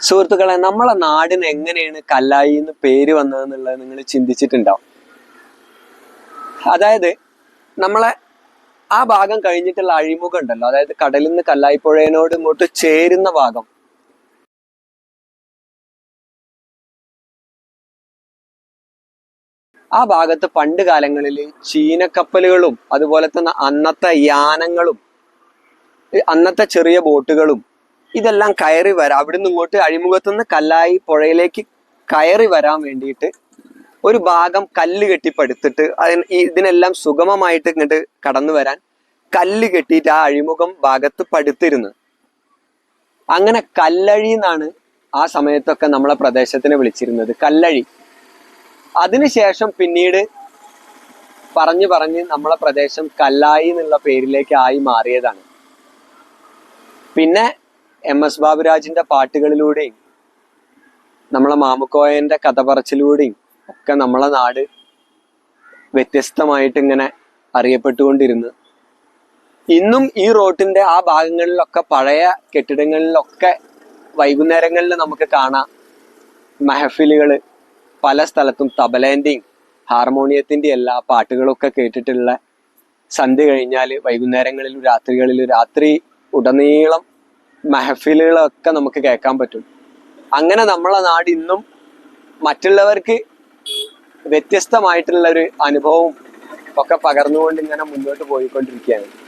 സുഹൃത്തുക്കളെ നമ്മളെ നാടിന് എങ്ങനെയാണ് കല്ലായി എന്ന് പേര് വന്നതെന്നുള്ളത് നിങ്ങൾ ചിന്തിച്ചിട്ടുണ്ടാവും. അതായത് നമ്മളെ ആ ഭാഗം കഴിഞ്ഞിട്ടുള്ള അഴിമുഖം ഉണ്ടല്ലോ. അതായത് കടലിൽ നിന്ന് കല്ലായിപ്പുഴയോട് ഇങ്ങോട്ട് ചേരുന്ന ഭാഗം. ആ ഭാഗത്ത് പണ്ട് കാലങ്ങളിൽ ചീനക്കപ്പലുകളും അതുപോലെ തന്നെ അന്നത്തെ യാനങ്ങളും അന്നത്തെ ചെറിയ ബോട്ടുകളും ഇതെല്ലാം കയറി വരാം. അവിടുന്ന് ഇങ്ങോട്ട് അഴിമുഖത്തുനിന്ന് കല്ലായി പുഴയിലേക്ക് കയറി വരാൻ വേണ്ടിയിട്ട് ഒരു ഭാഗം കല്ല് കെട്ടിപ്പടുത്തിട്ട് അതിന് ഇതിനെല്ലാം സുഗമമായിട്ട് ഇങ്ങോട്ട് കടന്നു വരാൻ കല്ല് കെട്ടിയിട്ട് ആ അഴിമുഖം ഭാഗത്ത് പടുത്തിരുന്നു അങ്ങനെ കല്ലഴി എന്നാണ് ആ സമയത്തൊക്കെ നമ്മളെ പ്രദേശത്തിനെ വിളിച്ചിരുന്നത്. കല്ലഴി. അതിനുശേഷം പിന്നീട് പറഞ്ഞു പറഞ്ഞ് നമ്മളെ പ്രദേശം കല്ലായി എന്നുള്ള പേരിലേക്ക് ആയി മാറിയതാണ്. പിന്നെ എം എസ് ബാബുരാജിന്റെ പാട്ടുകളിലൂടെയും നമ്മളെ മാമുക്കോയന്റെ കഥ പറച്ചിലൂടെയും ഒക്കെ നമ്മളെ നാട് വ്യത്യസ്തമായിട്ട് ഇങ്ങനെ അറിയപ്പെട്ടുകൊണ്ടിരുന്നു. ഇന്നും ഈ റോട്ടിന്റെ ആ ഭാഗങ്ങളിലൊക്കെ പഴയ കെട്ടിടങ്ങളിലൊക്കെ വൈകുന്നേരങ്ങളിൽ നമുക്ക് കാണാം മെഹഫിലുകൾ പല സ്ഥലത്തും തബലേന്റെയും ഹാർമോണിയത്തിന്റെ എല്ലാ പാട്ടുകളൊക്കെ കേട്ടിട്ടുള്ള സന്ധ്യ കഴിഞ്ഞാൽ വൈകുന്നേരങ്ങളിലും രാത്രികളിലും രാത്രി ഉടനീളം മെഹഫിലുകളൊക്കെ നമുക്ക് കേൾക്കാൻ പറ്റും. അങ്ങനെ നമ്മളെ നാട് ഇന്നും മറ്റുള്ളവർക്ക് വ്യത്യസ്തമായിട്ടുള്ള ഒരു അനുഭവവും ഒക്കെ പകർന്നുകൊണ്ട് ഇങ്ങനെ മുന്നോട്ട് പോയിക്കൊണ്ടിരിക്കുകയാണ്.